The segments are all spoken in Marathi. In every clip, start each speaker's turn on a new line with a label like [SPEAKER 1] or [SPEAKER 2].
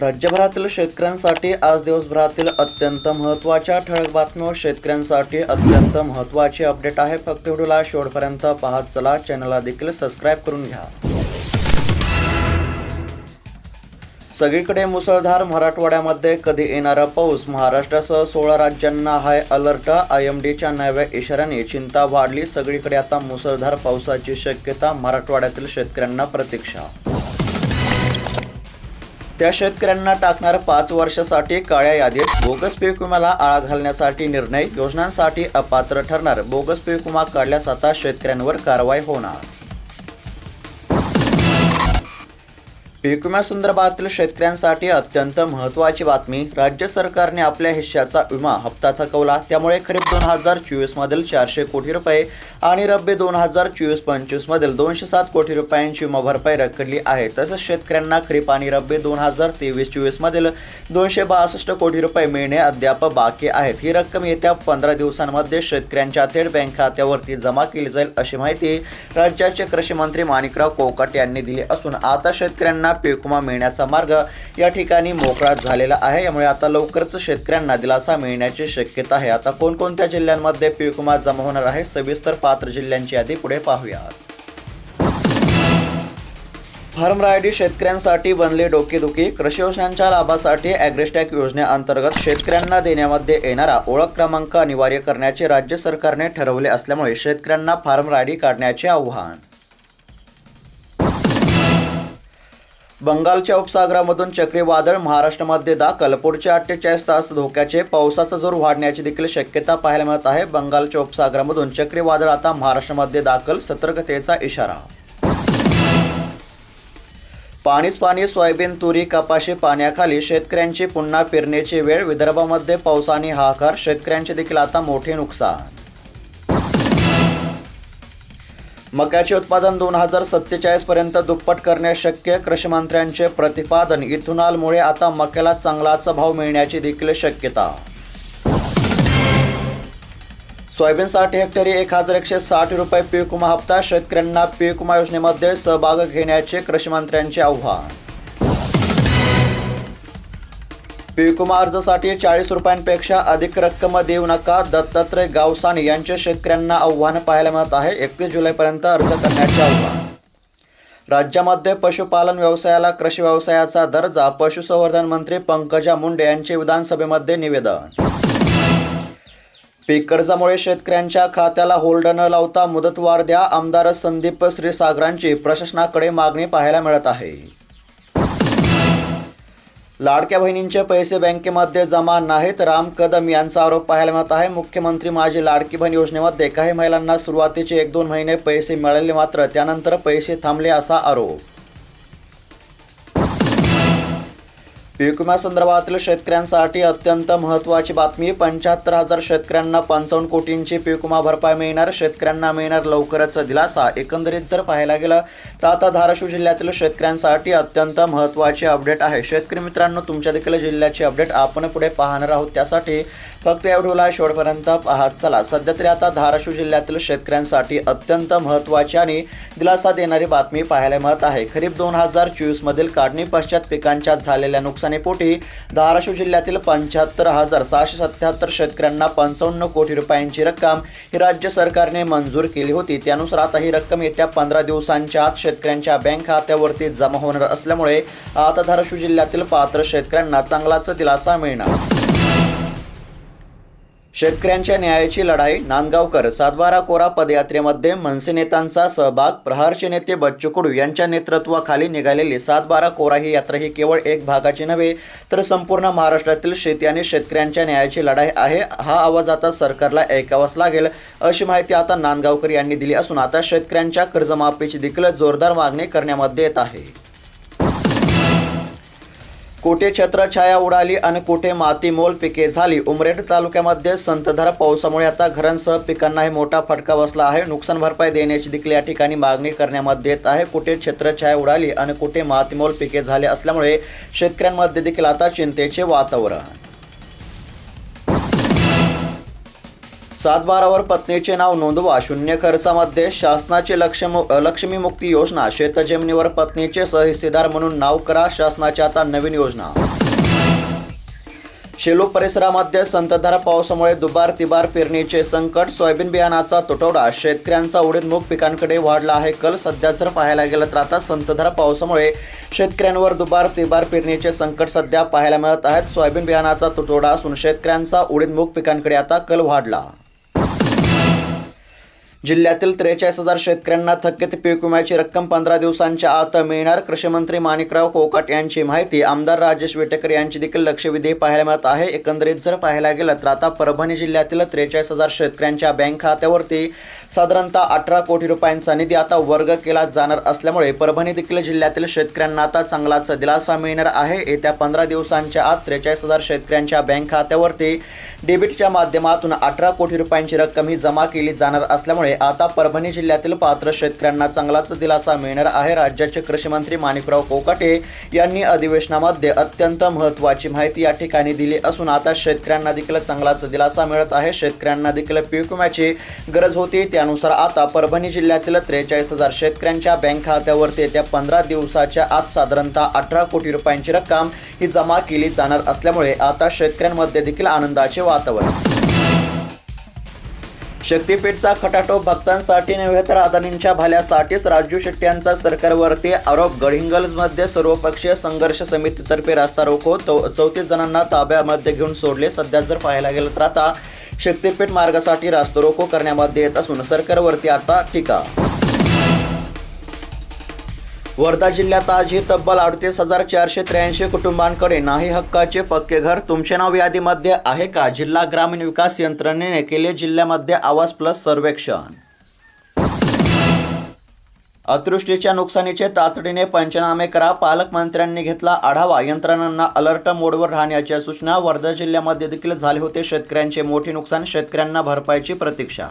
[SPEAKER 1] राज्यभरातील शेतकऱ्यांसाठी आज दिवसभरातील अत्यंत महत्त्वाच्या ठळक बातम्या शेतकऱ्यांसाठी अत्यंत महत्त्वाची अपडेट आहे. फक्त व्हिडिओला शेवटपर्यंत पाहत चला. चॅनलला देखील सबस्क्राईब करून घ्या. सगळीकडे मुसळधार मराठवाड्यामध्ये कधी येणारा पाऊस? महाराष्ट्रासह सोळा राज्यांना हाय अलर्ट. आय एम डीच्या नव्या इशाऱ्याने चिंता वाढली. सगळीकडे आता मुसळधार पावसाची शक्यता मराठवाड्यातील शेतकऱ्यांना प्रतीक्षा त्या शेतकऱ्यांना टाकणार पाच वर्षासाठी काळ्या यादीत बोगस पीक विम्याला आळा घालण्यासाठी निर्णय योजनांसाठी अपात्र ठरणार. बोगस पीक विमा काढल्यास आता शेतकऱ्यांवर कारवाई होणार. पीक विम्यासंदर्भातील शेतकऱ्यांसाठी अत्यंत महत्त्वाची बातमी. राज्य सरकारने आपल्या हिश्श्याचा विमा हप्ता थकवला. त्यामुळे खरीप दोन हजार चोवीसमधील चारशे कोटी रुपये आणि रब्बी दोन हजार चोवीस पंचवीसमधील दोनशे सात कोटी रुपयांची विमा भरपाई रखडली आहे. तसेच शेतकऱ्यांना खरीप आणि रब्बी दोन हजार तेवीस चोवीसमधील दोनशे बासष्ट कोटी रुपये मिळणे अद्याप बाकी आहेत. ही रक्कम येत्या पंधरा दिवसांमध्ये शेतकऱ्यांच्या थेट बँक खात्यावरती जमा केली जाईल अशी माहिती राज्याचे कृषी मंत्री माणिकराव कोकट यांनी दिली असून आता शेतकऱ्यांना पीक विमा मिळण्याचा मार्ग या ठिकाणी मोकळा झालेला आहे. यामुळे आता लवकरच शेतकऱ्यांना दिलासा मिळण्याची शक्यता आहे. आता कोणकोणत्या जिल्ह्यांमध्ये पीक विमा जमा होणार आहे? सविस्तर पात्र जिल्ह्यांची यादी पुढे पाहूयात. फार्म रायडी शेतकऱ्यांसाठी बनले डोकेदुखी. कृषी योजनांच्या लाभासाठी ॲग्रेस्टॅक योजनेअंतर्गत शेतकऱ्यांना देण्यामध्ये येणारा ओळख क्रमांक अनिवार्य करण्याचे राज्य सरकारने ठरवले असल्यामुळे शेतकऱ्यांना फार्म रायडी काढण्याचे आव्हान बंगालच्या उपसागरामधून चक्रीवादळ महाराष्ट्रामध्ये दाखल पुढच्या अठ्ठेचाळीस तास धोक्याचे पावसाचा जोर वाढण्याची देखील शक्यता पाहायला मिळत आहे. बंगालच्या उपसागरामधून चक्रीवादळ आता महाराष्ट्रामध्ये दाखल सतर्कतेचा इशारा. पाणीच पाणी सोयाबीन तुरी कपाशी पाण्याखाली शेतकऱ्यांची पुन्हा पेरणीची वेळ विदर्भामध्ये पावसाने हाकार शेतकऱ्यांचे देखील आता मोठे नुकसान. मक्याचे उत्पादन दोन हजार सत्तेचाळीसपर्यंत दुप्पट करणे शक्य. कृषीमंत्र्यांचे प्रतिपादन. इथुनॉलमुळे आता मक्याला चांगलाच भाव मिळण्याची देखील शक्यता. सोयाबीनसाठी हेक्टरी एक हजार एकशे साठ रुपये पीक विमा हप्ता. शेतकऱ्यांना पीक विमा योजनेमध्ये सहभाग घेण्याचे कृषीमंत्र्यांचे आव्हान. पीक अर्जासाठी चाळीस रुपयांपेक्षा अधिक रक्कम देऊ नका दत्तात्रय गावसान यांचे शेतकऱ्यांना आव्हान पाहायला मिळत आहे. एकतीस जुलैपर्यंत अर्ज करण्याचे आव्हान. राज्यामध्ये पशुपालन व्यवसायाला कृषी व्यवसायाचा दर्जा पशुसंवर्धन मंत्री पंकजा मुंडे यांचे विधानसभेमध्ये निवेदन. पीक कर्जामुळे शेतकऱ्यांच्या खात्याला होल्ड न लावता मुदतवाढ द्या आमदार संदीप श्रीसागरांची प्रशासनाकडे मागणी पाहायला मिळत आहे. लाडक्या बहिणींचे पैसे बँकेमध्ये जमा नाहीत. राम कदम यांचा आरोप पाहायला मिळत आहे. मुख्यमंत्री माझी लाडकी बहीण योजनेमध्ये काही महिलांना सुरुवातीचे एक दोन महिने पैसे मिळाले मात्र त्यानंतर पैसे थांबले असा आरोप. पीक विम्यासंदर्भातील शेतकऱ्यांसाठी अत्यंत महत्त्वाची बातमी पंच्याहत्तर हजार शेतकऱ्यांना पंचावन्न कोटींची पीक विमा भरपाई मिळणार शेतकऱ्यांना मिळणार लवकरच दिलासा. एकंदरीत जर पाहायला गेलं तर आता धाराशिव जिल्ह्यातील शेतकऱ्यांसाठी अत्यंत महत्त्वाचे अपडेट आहे. शेतकरी मित्रांनो तुमच्या देखील जिल्ह्याची अपडेट आपण पुढे पाहणार आहोत. त्यासाठी फक्त या व्हिडिओला शेवटपर्यंत पाहत चला. सध्या तरी आता धाराशिव जिल्ह्यातील शेतकऱ्यांसाठी अत्यंत महत्त्वाची आणि दिलासा देणारी बातमी पाहायला मिळत आहे. खरीप दोन हजार चोवीसमधील काढणी पश्चात पिकांच्या झालेल्या नुकसान नुकसानीपोटी धाराशिव जिल्ह्यातील पंच्याहत्तर हजार सहाशे सत्याहत्तर शेतकऱ्यांना पंचावन्न कोटी रुपयांची रक्कम ही राज्य सरकारने मंजूर केली होती. त्यानुसार आता ही रक्कम येत्या पंधरा दिवसांच्या आत शेतकऱ्यांच्या बँक खात्यावरती जमा होणार असल्यामुळे आता धाराशिव जिल्ह्यातील पात्र शेतकऱ्यांना चांगलाच दिलासा मिळणार. शेतकऱ्यांच्या न्यायाची लढाई नांदगावकर सातबारा कोरा पदयात्रेमध्ये मनसे नेत्यांचा सहभाग प्रहारचे नेते बच्चू कडू यांच्या नेतृत्वाखाली निघालेली सातबारा कोरा ही यात्रा ही केवळ एक भागाची नव्हे तर संपूर्ण महाराष्ट्रातील शेती आणि शेतकऱ्यांच्या न्यायाची लढाई आहे हा आवाज आता सरकारला ऐकावाच लागेल अशी माहिती आता नांदगावकर यांनी दिली असून आता शेतकऱ्यांच्या कर्जमाफीची देखील जोरदार मागणी करण्यामध्ये येत आहे. कुठे छत्रछाया उडाली आणि कुठे मातीमोल पिके झाली? उमरेड तालुक्यामध्ये संतधार पावसामुळे आता घरांसह पिकांनाही मोठा फटका बसला आहे. नुकसान भरपाई देण्याची देखील या ठिकाणी मागणी करण्यामध्ये येत आहे. कुठे छत्रछाया उडाली आणि कुठे मातीमोल पिके झाले असल्यामुळे शेतकऱ्यांमध्ये देखील आता चिंतेचे वातावरण सातबारावर पत्नीचे नाव नोंदवा. शून्य खर्चामध्ये शासनाची लक्ष्म लक्ष्मी मुक्ती योजना. शेतजमिनीवर पत्नीचे सहहिस्सेदार म्हणून नाव करा. शासनाची आता नवीन योजना. शेलू परिसरामध्ये संततधार पावसामुळे दुबार तिबार पेरणीचे संकट. सोयाबीन बियाणाचा तुटवडा. शेतकऱ्यांचा उडीद मूग पिकांकडे वाढला आहे कल. सध्या जर पाहायला गेलं तर आता संततधार पावसामुळे शेतकऱ्यांवर दुबार तिबार पेरणीचे संकट सध्या पाहायला मिळत आहेत. सोयाबीन बियाणाचा तुटवडा असून शेतकऱ्यांचा उडीद मूग पिकांकडे आता कल वाढला. जिल्ह्यातील त्रेचाळीस हजार शेतकऱ्यांना थकीत पीक विम्याची रक्कम पंधरा दिवसांच्या आत मिळणार. कृषीमंत्री माणिकराव कोकाट यांची माहिती. आमदार राजेश विटेकर यांची देखील लक्षवेधी पाहायला मिळत आहे. एकंदरीत जर पाहायला गेलं तर आता परभणी जिल्ह्यातील त्रेचाळीस हजार शेतकऱ्यांच्या बँक खात्यावरती साधारणतः अठरा कोटी रुपयांचा निधी आता वर्ग केला जाणार असल्यामुळे परभणी देखील जिल्ह्यातील शेतकऱ्यांना आता चांगलाच दिलासा मिळणार आहे. येत्या पंधरा दिवसांच्या आत त्रेचाळीस हजार शेतकऱ्यांच्या बँक खात्यावरती डेबिटच्या माध्यमातून अठरा कोटी रुपयांची रक्कम ही जमा केली जाणार असल्यामुळे आता परभणी जिल्ह्यातील पात्र शेतकऱ्यांना चांगलाच दिलासा मिळणार आहे. राज्याचे कृषीमंत्री माणिकराव कोकाटे यांनी अधिवेशनामध्ये अत्यंत महत्त्वाची माहिती या ठिकाणी दिली असून आता शेतकऱ्यांना देखील चांगलाच दिलासा मिळत आहे. शेतकऱ्यांना देखील पीक विम्याची गरज होती. त्यानुसार आता परभणी जिल्ह्यातील त्रेचाळीस हजार शेतकऱ्यांच्या बँक खात्यावरती येत्या पंधरा दिवसाच्या आत साधारणतः अठरा कोटी रुपयांची रक्कम ही जमा केली जाणार असल्यामुळे आता शेतकऱ्यांमध्ये देखील आनंदाचे वातावरण. शक्तीपीठचा खटाटोप भक्तांसाठी नव्हे तर अदानींच्या भल्यासाठीच राजू शेट्टी यांचा सरकारवरती आरोप. गडिंगल्जमध्ये सर्वपक्षीय संघर्ष समितीतर्फे रास्ता रोको चौतीस जणांना ताब्यामध्ये घेऊन सोडले. सध्या जर पाहायला गेलं तर आता शक्तीपीठ मार्गासाठी रास्ता रोको करण्यामध्ये येत असून सरकारवरती आता टीका वर्धा जिल्ह्यात आजही तब्बल अडतीस हजार चारशे त्र्याऐंशी कुटुंबांकडे नाही हक्काचे पक्के घर तुमचे नाव यादीमध्ये आहे का? जिल्हा ग्रामीण विकास यंत्रणेने केले जिल्ह्यामध्ये आवास प्लस सर्वेक्षण. अतिवृष्टीच्या नुकसानीचे तातडीने पंचनामे करा. पालकमंत्र्यांनी घेतला आढावा. यंत्रणांना अलर्ट मोडवर राहण्याच्या सूचना. वर्धा जिल्ह्यामध्ये देखील झाले होते शेतकऱ्यांचे मोठे नुकसान. शेतकऱ्यांना भरपाईची प्रतीक्षा.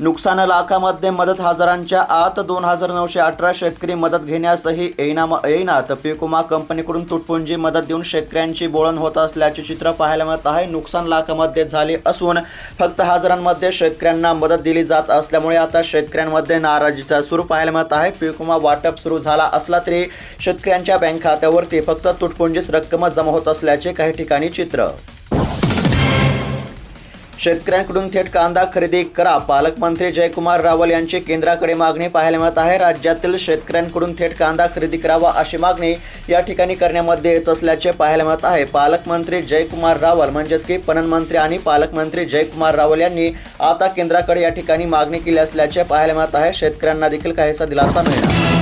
[SPEAKER 1] नुकसान लाखामध्ये मदत हजारांच्या आत दोन हजार नऊशे अठरा शेतकरी मदत घेण्यासही एनाम येईनात. पीक विमा कंपनीकडून तुटपुंजी मदत देऊन शेतकऱ्यांची बोळण होत असल्याचे चित्र पाहायला मिळत आहे. नुकसान लाखामध्ये झाले असून फक्त हजारांमध्ये शेतकऱ्यांना मदत दिली जात असल्यामुळे आता शेतकऱ्यांमध्ये नाराजीचा सूर पाहायला मिळत आहे. पीक विमा वाटप सुरू झाला असला तरी शेतकऱ्यांच्या बँक खात्यावरती फक्त तुटपुंजीच रक्कम जमा होत असल्याचे काही ठिकाणी चित्र शेतकऱ्यांकडून थेट कांदा खरेदी करा. पालकमंत्री जयकुमार रावल यांची केंद्राकडे मागणी पाहायला मिळत आहे. राज्यातील शेतकऱ्यांकडून थेट कांदा खरेदी करावा अशी मागणी या ठिकाणी करण्यामध्ये येत असल्याचे पाहायला मिळत आहे. पालकमंत्री जयकुमार रावल म्हणजेच की पणन मंत्री आणि पालकमंत्री जयकुमार रावल यांनी आता केंद्राकडे या ठिकाणी मागणी केली असल्याचे पाहायला मिळत आहे. शेतकऱ्यांना देखील काहीसा दिलासा मिळणार.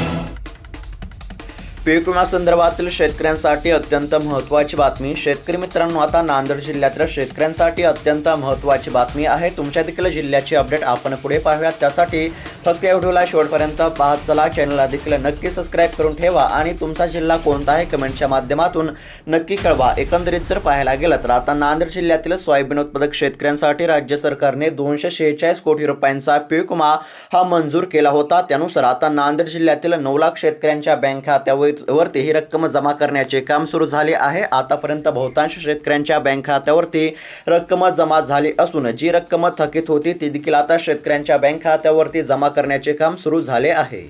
[SPEAKER 1] संदर्भातील शेतकऱ्यांसाठी अत्यंत महत्त्वाची बातमी. शेतकरी मित्रांनो आता नांदेड जिल्ह्यातील शेतकऱ्यांसाठी अत्यंत महत्त्वाची बातमी आहे. तुमच्या देखील जिल्ह्याची अपडेट आपण पुढे पाहूयात. त्यासाठी फक्त या व्हिडिओला शेवटपर्यंत पाहत चला. चॅनलला देखील नक्की सबस्क्राईब करून ठेवा आणि तुमचा जिल्हा कोणता आहे कमेंटच्या माध्यमातून नक्की कळवा. एकंदरीत जर पाहायला गेलं तर आता नांदेड जिल्ह्यातील सोयाबीन उत्पादक शेतकऱ्यांसाठी राज्य सरकारने दोनशे शेहेचाळीस कोटी रुपयांचा पीक विमा हा मंजूर केला होता. त्यानुसार आता नांदेड जिल्ह्यातील नऊ लाख शेतकऱ्यांच्या बँक खात्यावर वरती ही रक्कम जमा करण्याचे काम सुरू झाले आहे. आतापर्यंत बहुतांश शेतकऱ्यांच्या बँक खात्यावरती रक्कम जमा झाली असून जी रक्कम थकीत होती ती देखील आता शेतकऱ्यांच्या बँक खात्यावरती जमा करण्याचे काम सुरू झाले आहे.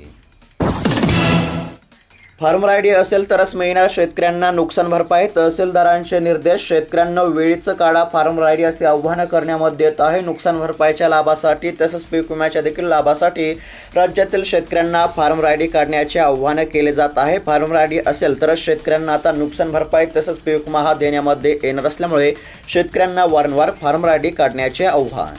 [SPEAKER 1] फार्म आयडी असेल तरच मिळणार शेतकऱ्यांना नुकसान भरपाई. तहसीलदारांचे निर्देश शेतकऱ्यांना वेळीचं काढा. फार्म आयडी असे आव्हानं करण्यामध्ये येत आहे. नुकसान भरपाईच्या लाभासाठी तसंच पीक विम्याच्या देखील लाभासाठी राज्यातील शेतकऱ्यांना फार्म आयडी काढण्याचे आव्हान केले जात आहे. फार्म आयडी असेल तरच शेतकऱ्यांना आता नुकसान भरपाई तसंच पीक विमा हा देण्यामध्ये येणार असल्यामुळे शेतकऱ्यांना वारंवार फार्म आयडी काढण्याचे आव्हान.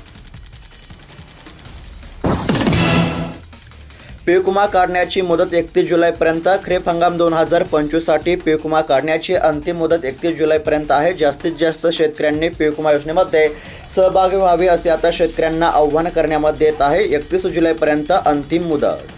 [SPEAKER 1] पीक विमा काढण्याची मुदत एकतीस जुलैपर्यंत. खरीप हंगाम दोन हजार पंचवीससाठी पीक विमा काढण्याची अंतिम मुदत एकतीस जुलैपर्यंत आहे. जास्तीत जास्त शेतकऱ्यांनी पीक विमा योजनेमध्ये सहभागी व्हावे असे आता शेतकऱ्यांना आव्हान करण्यामध्ये येत आहे. एकतीस जुलैपर्यंत अंतिम मुदत.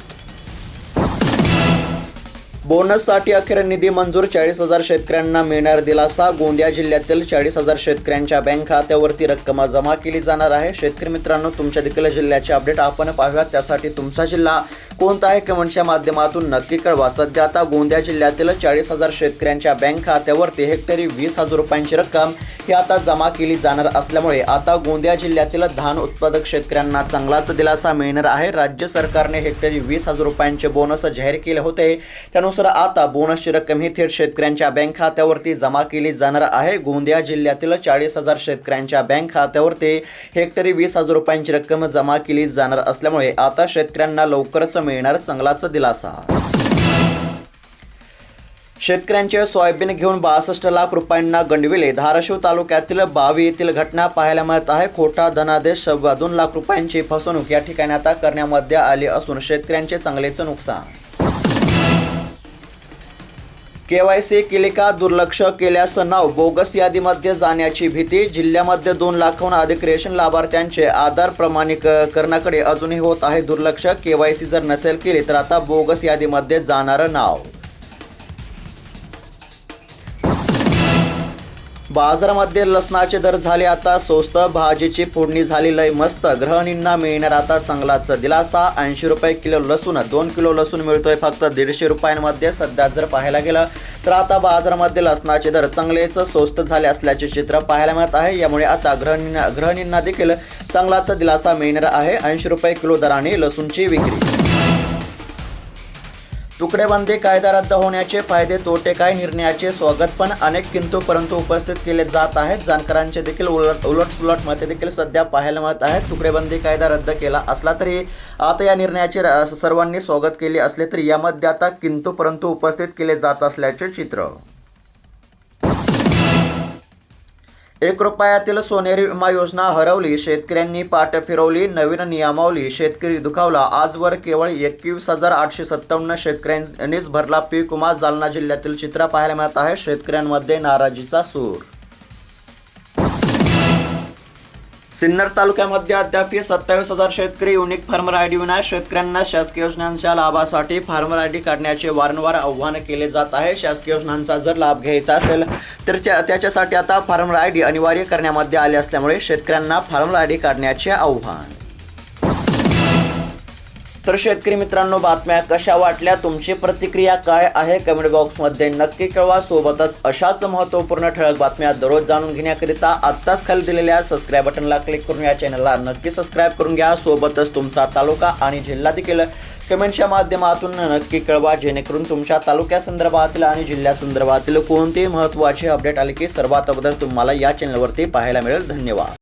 [SPEAKER 1] बोनससाठी अखेर निधी मंजूर. चाळीस हजार शेतकऱ्यांना मिळणार दिलासा. गोंदिया जिल्ह्यातील चाळीस हजार शेतकऱ्यांच्या बँक खात्यावरती रक्कम जमा केली जाणार आहे. शेतकरी मित्रांनो तुमच्या देखील जिल्ह्याचे अपडेट आपण पाहूयात त्यासाठी तुमचा जिल्हा कोणता आहे कमेंटच्या माध्यमातून नक्की कळवा. सध्या आता गोंदिया जिल्ह्यातील चाळीस हजार शेतकऱ्यांच्या बँक खात्यावरती हेक्टरी वीस हजार रुपयांची रक्कम ही आता जमा केली जाणार असल्यामुळे आता गोंदिया जिल्ह्यातील धान उत्पादक शेतकऱ्यांना चांगलाच दिलासा मिळणार आहे. राज्य सरकारने हेक्टरी वीस हजार रुपयांचे बोनस जाहीर केले होते. त्यानुसार आता बोनसची रक्कम ही थेट शेतकऱ्यांच्या बँक खात्यावरती जमा केली जाणार आहे. गोंदिया जिल्ह्यातील चाळीस हजार शेतकऱ्यांच्या बँक खात्यावरती हेक्टरी वीस हजार रुपयांची रक्कम जमा केली जाणार असल्यामुळे आता शेतकऱ्यांना लवकरच मिळणार चांगलाच दिलासा. शेतकऱ्यांचे सोयाबीन घेऊन बासष्ट लाख रुपयांना गंडविले. धाराशिव तालुक्यातील बावी येथील घटना पाहायला मिळत आहे. खोटा धनादेश सव्वा दोन लाख रुपयांची फसवणूक या ठिकाणी आता करण्यामध्ये आली असून शेतकऱ्यांचे चांगलेच नुकसान. केवायसी केले का दुर्लक्ष केल्यास नाव बोगस यादीमध्ये जाण्याची भीती जिल्ह्यामध्ये दोन लाखाहून अधिक रेशन लाभार्थ्यांचे आधार प्रमाणीकरणाकडे अजूनही होत आहे दुर्लक्ष केवायसी जर नसेल केली तर आता बोगस यादीमध्ये जाणारं नाव. बाजारामध्ये लसणाचे दर झाले आता स्वस्त भाजीची फोडणी झाली लय मस्त गृहिणींना मिळणार आता चांगलाच दिलासा. ऐंशी रुपये किलो लसूण दोन किलो लसूण मिळतोय फक्त दीडशे रुपयांमध्ये सध्या जर पाहायला गेलं तर आता बाजारामध्ये लसणाचे दर चांगलेच स्वस्त झाले असल्याचे चित्र पाहायला मिळत आहे. यामुळे आता गृहिणींना गृहिणींना देखील चांगलाच दिलासा मिळणार आहे. ऐंशी रुपये किलो दराने लसूणची विक्री तुकडेबंदी कायदा रद्द होण्याचे फायदे तोटे काय निर्णयाचे स्वागत पण अनेक किंतु परंतु उपस्थित केले जात आहेत. जाणकारांचे देखील उलट उलटसुलट मते देखील सध्या पाहायला मिळत आहेत. तुकडेबंदी कायदा रद्द केला असला तरी आता या निर्णयाचे र- सर्वांनी स्वागत केले असले तरी यामध्ये आता किंतु परंतु उपस्थित केले जात असल्याचे चित्र. एक रुपयातील सोनेरी विमा योजना हरवली. शेतकऱ्यांनी पाठ फिरवली नवीन नियमावली. शेतकरी दुखावला. आजवर केवळ एकवीस हजार आठशे सत्तावन्न शेतकऱ्यांनीच भरला पीक विमा. जालना जिल्ह्यातील चित्र पाहायला मिळत आहे. शेतकऱ्यांमध्ये नाराजीचा सूर सिन्नर तालुक्यामध्ये अद्याप सत्तावीस हजार शेतकरी युनिक फार्मर आय डी विना शेतकऱ्यांना शासकीय योजनांच्या लाभासाठी फार्मर आय डी काढण्याचे वारंवार आव्हान केले जात आहे. शासकीय योजनांचा जर लाभ घ्यायचा असेल तर त्या- त्याच्यासाठी आता फार्मर आय डी अनिवार्य करण्यामध्ये आले असल्यामुळे शेतकऱ्यांना फार्मर आय डी काढण्याचे आव्हान. तर शेतकरी मित्रांनो बातम्या कशा वाटल्या? तुमची प्रतिक्रिया काय आहे? कमेंट बॉक्समध्ये नक्की कळवा. सोबतच अशाच महत्त्वपूर्ण ठळक बातम्या दररोज जाणून घेण्याकरिता आत्ताच खाली दिलेल्या सबस्क्राईब बटनला क्लिक करून या चॅनलला नक्की सबस्क्राईब करून घ्या. सोबतच तुमचा तालुका आणि जिल्हा देखील कमेंटच्या माध्यमातून नक्की कळवा. जेणेकरून तुमच्या तालुक्यासंदर्भातील आणि जिल्ह्यासंदर्भातील कोणतेही महत्त्वाचे अपडेट आले की सर्वात अगोदर तुम्हाला या चॅनलवरती पाहायला मिळेल. धन्यवाद.